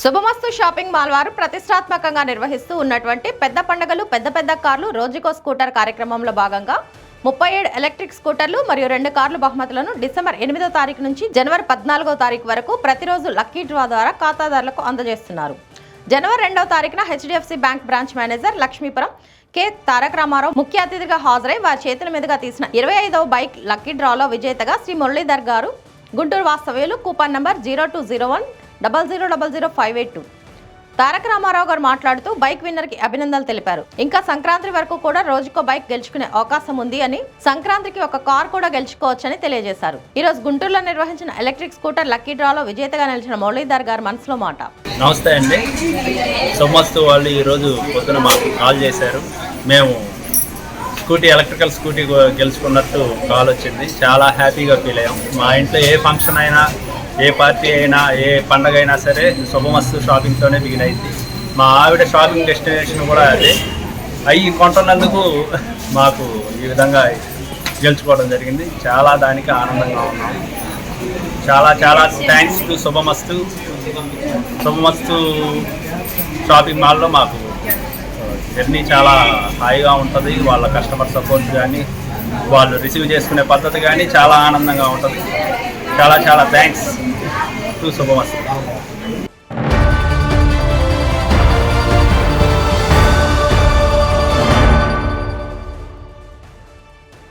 శుభమస్తు shopping mall వారు ప్రతిష్టాత్మకంగా నిర్వహిస్తూ ఉన్నటువంటి పెద్ద పండుగలు పెద్ద పెద్ద కార్లు రోజుకో స్కూటర్ కార్యక్రమంలో భాగంగా ముప్పై ఏడు ఎలక్ట్రిక్ స్కూటర్లు మరియు రెండు కార్లు బహుమతులను డిసెంబర్ ఎనిమిదో తారీఖు నుంచి జనవరి పద్నాలుగో తారీఖు వరకు ప్రతిరోజు లక్కీ డ్రా ద్వారా ఖాతాదారులకు అందజేస్తున్నారు. జనవరి రెండవ తారీఖున HDFC bank branch manager Lakshmipuram K Taraka Rama ముఖ్య అతిథిగా హాజరై వారి చేతుల మీదుగా తీసిన ఇరవై ఐదవ బైక్ లక్కీ డ్రాలో విజేతగా శ్రీ మురళీధర్ గారు గుంటూరు వాస్తవ్యులు coupon number zero two zero one double zero double zero five eight two. Taraka Rama Rao మాట్లాడుతూ బైక్ విన్నర్కి అభినందనలు తెలిపారు. ఇంకా సంక్రాంతి వరకు కూడా రోజుకో బైక్ గెలుచుకునే అవకాశం ఉంది అని సంక్రాంతికి ఒక కార్ కూడా గెలుచుకోవచ్చని తెలియజేశారు. ఈ రోజు గుంటూరులో నిర్వహించిన ఎలక్ట్రిక్ స్కూటర్ లక్కీ డ్రాలో విజేతగా నిలిచిన మురళీధర్ గారి మనసులో మాట. నమస్తే అండి. సోమస్తు వాళ్ళు ఈరోజు పొద్దున మాకు కాల్ చేశారు. మేము స్కూటీ ఎలక్ట్రికల్ స్కూటీ గెలుచుకున్నట్టు కాల్ వచ్చింది. చాలా హ్యాపీగా ఫీల్ అయ్యాం. మా ఇంట్లో ఏ ఫంక్షన్ అయినా ఏ పార్టీ అయినా ఏ పండగ అయినా సరే శుభమస్తు షాపింగ్తోనే బిగిన్ అయింది మా ఆవిడ షాపింగ్ డెస్టినేషన్ కూడా అదే. అవి కొంటున్నందుకు మాకు ఈ విధంగా గెలుచుకోవడం జరిగింది. చాలా దానికి ఆనందంగా ఉన్నాం. చాలా చాలా thanks to Subhamastu. Subhamastu shopping మాల్లో మాకు జర్నీ చాలా హాయిగా ఉంటుంది. వాళ్ళ కస్టమర్ సపోర్ట్ కానీ వాళ్ళు రిసీవ్ చేసుకునే పద్ధతి కానీ చాలా ఆనందంగా ఉంటుంది. చాలా చాలా థ్యాంక్స్ టు శుభమస్తు